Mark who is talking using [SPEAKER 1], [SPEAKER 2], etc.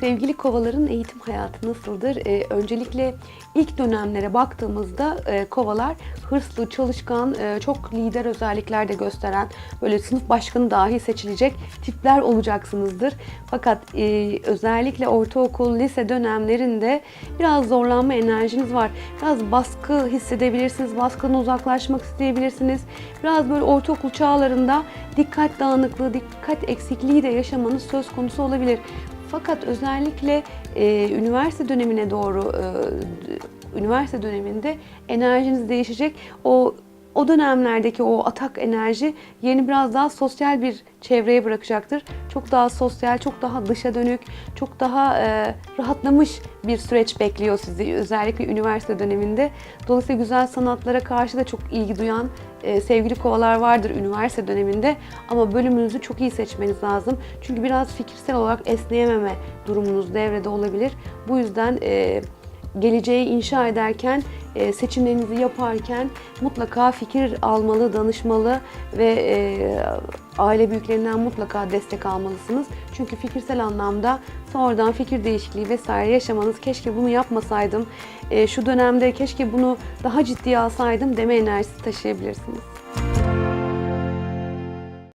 [SPEAKER 1] Sevgili kovaların eğitim hayatı nasıldır? Ee, öncelikle ilk dönemlere baktığımızda e, kovalar hırslı, çalışkan, e, çok lider özellikler de gösteren, böyle sınıf başkanı dahi seçilecek tipler olacaksınızdır. Fakat e, özellikle ortaokul, lise dönemlerinde biraz zorlanma enerjiniz var. Biraz baskı hissedebilirsiniz, baskıdan uzaklaşmak isteyebilirsiniz. Biraz böyle ortaokul çağlarında dikkat dağınıklığı, dikkat eksikliği de yaşamanız söz konusu olabilir. Fakat özellikle e, üniversite dönemine doğru, e, üniversite döneminde enerjiniz değişecek. O o dönemlerdeki o atak enerji yeni biraz daha sosyal bir çevreye bırakacaktır. Çok daha sosyal, çok daha dışa dönük, çok daha e, rahatlamış bir süreç bekliyor sizi özellikle üniversite döneminde. Dolayısıyla güzel sanatlara karşı da çok ilgi duyan e, sevgili kovalar vardır üniversite döneminde ama bölümünüzü çok iyi seçmeniz lazım. Çünkü biraz fikirsel olarak esneyememe durumunuz devrede olabilir. Bu yüzden e, geleceği inşa ederken, e, seçimlerinizi yaparken mutlaka fikir almalı, danışmalı ve e, aile büyüklerinden mutlaka destek almalısınız. Çünkü fikirsel anlamda sonradan fikir değişikliği vesaire yaşamanız keşke bunu yapmasaydım, e, şu dönemde keşke bunu daha ciddiye alsaydım deme enerjisi taşıyabilirsiniz.